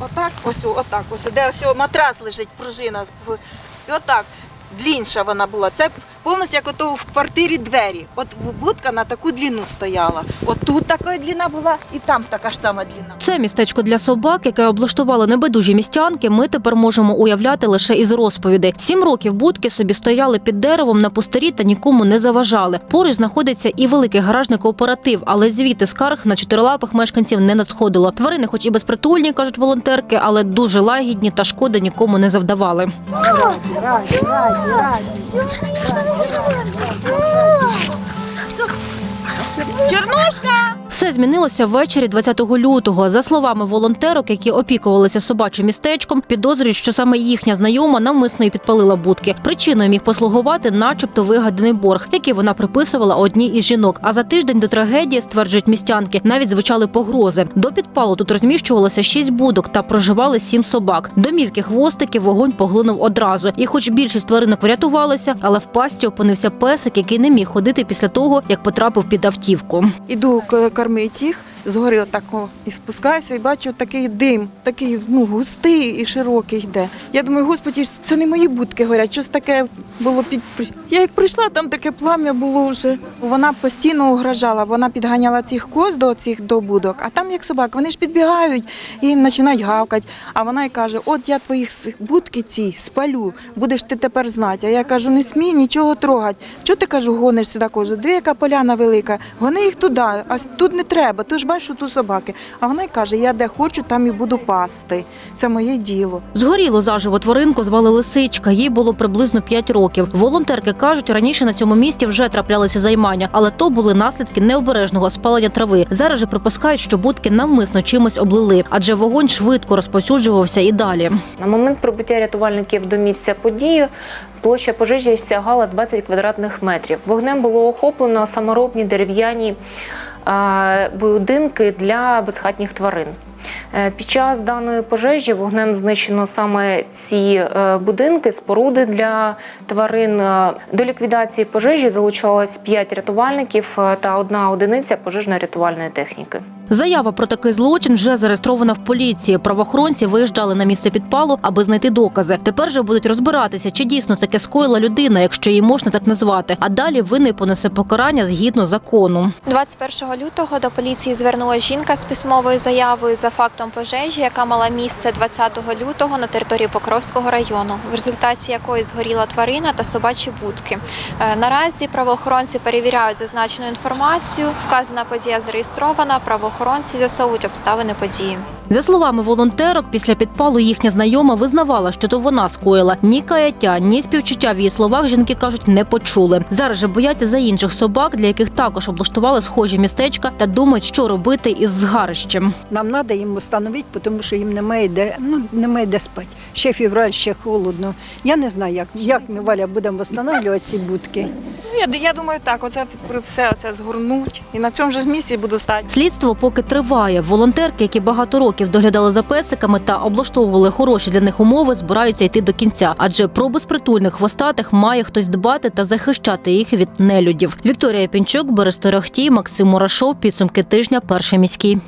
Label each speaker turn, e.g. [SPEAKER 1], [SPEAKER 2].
[SPEAKER 1] Отак, ось, отак, ось, де ось матрас лежить, пружина. І отак. Длінша вона була. Це повністю як ото в квартирі двері. От будка на таку длину стояла. От тут така длина була, і там така ж сама длина.
[SPEAKER 2] Це містечко для собак, яке облаштували небайдужі містянки. Ми тепер можемо уявляти лише із розповідей. Сім років будки собі стояли під деревом на пустирі та нікому не заважали. Поруч знаходиться і великий гаражний кооператив, але звідти скарг на чотирилапих мешканців не надходило. Тварини, хоч і безпритульні, кажуть волонтерки, але дуже лагідні та шкоди нікому не завдавали.
[SPEAKER 1] Чернушка!
[SPEAKER 2] Все змінилося ввечері 20 лютого. За словами волонтерок, які опікувалися собачим містечком, підозрюють, що саме їхня знайома навмисно і підпалила будки. Причиною міг послугувати, начебто, вигаданий борг, який вона приписувала одній із жінок. А за тиждень до трагедії стверджують містянки, навіть звучали погрози. До підпалу тут розміщувалося шість будок та проживали сім собак. Домівки хвостики вогонь поглинув одразу. І, хоч більшість тваринок врятувалися, але в пасті опинився песик, який не міг ходити після того, як потрапив під автівку.
[SPEAKER 1] Іду кормити їх, згори отако і спускаюся, і бачу такий дим, такий ну, густий і широкий йде. Я думаю, господі, це не мої будки горять, щось таке було під. Я як прийшла, там таке плам'я було вже. Вона постійно угрожала, вона підганяла цих коз до цих до будок, а там як собак, вони ж підбігають і починають гавкати. А вона й каже: От я твої будки ці спалю, будеш ти тепер знати. А я кажу, не смій нічого трогати. Чого ти кажу, гониш сюди кожу? Дві яка поляна велика, гони їх туди, а тут не треба. Ти ж бачиш, тут собаки. А вона й каже: Я де хочу, там і буду пасти. Це моє діло.
[SPEAKER 2] Згоріло заживо тваринку звали Лисичка. Їй було приблизно 5 років. Волонтерки кажуть, раніше на цьому місці вже траплялися займання, але то були наслідки необережного спалення трави. Зараз же припускають, що будки навмисно чимось облили, адже вогонь швидко розповсюджувався і далі.
[SPEAKER 3] На момент прибуття рятувальників до місця події площа пожежі сягала 20 квадратних метрів. Вогнем було охоплено саморобні дерев'яні будинки для безхатніх тварин. Е, Під час даної пожежі вогнем знищено саме ці е, будинки, споруди для тварин. Е, До ліквідації пожежі залучалось 5 рятувальників та одна одиниця пожежно-рятувальної техніки.
[SPEAKER 2] Заява про такий злочин вже зареєстрована в поліції. Правоохоронці виїжджали на місце підпалу, аби знайти докази. Тепер же будуть розбиратися, чи дійсно таке скоїла людина, якщо її можна так назвати. А далі винний понесе покарання згідно закону.
[SPEAKER 4] 21 лютого до поліції звернулася жінка з письмовою заявою за фактом пожежі, яка мала місце 20 лютого на території Покровського району, в результаті якої згоріла тварина та собачі будки. Е, Наразі правоохоронці перевіряють зазначену інформацію. Вказана подія зареєстрована. Правоохоронці з'ясовують обставини події.
[SPEAKER 2] За словами волонтерок, після підпалу їхня знайома визнавала, що то вона скоїла. Ні каяття, ні співчуття в її словах жінки кажуть, не почули. Зараз же бояться за інших собак, для яких також облаштували схожі містечка та думають, що робити із згарищем.
[SPEAKER 5] Нам треба їм встановити, тому що їм немає де, ну, немає де спати. Ще февраль, ще холодно. Я не знаю, як, як ми Валя будемо встановлювати ці будки.
[SPEAKER 1] Я, я думаю, так, оце все це згорнуть. І на цьому ж місці буду стати.
[SPEAKER 2] Слідство поки триває. Волонтерки, які багато років доглядали за песиками та облаштовували хороші для них умови, збираються йти до кінця. Адже про безпритульних хвостатих має хтось дбати та захищати їх від нелюдів. Вікторія Пінчук, Борис Торохтій, Максим Мурашов. Підсумки тижня. Перший міський.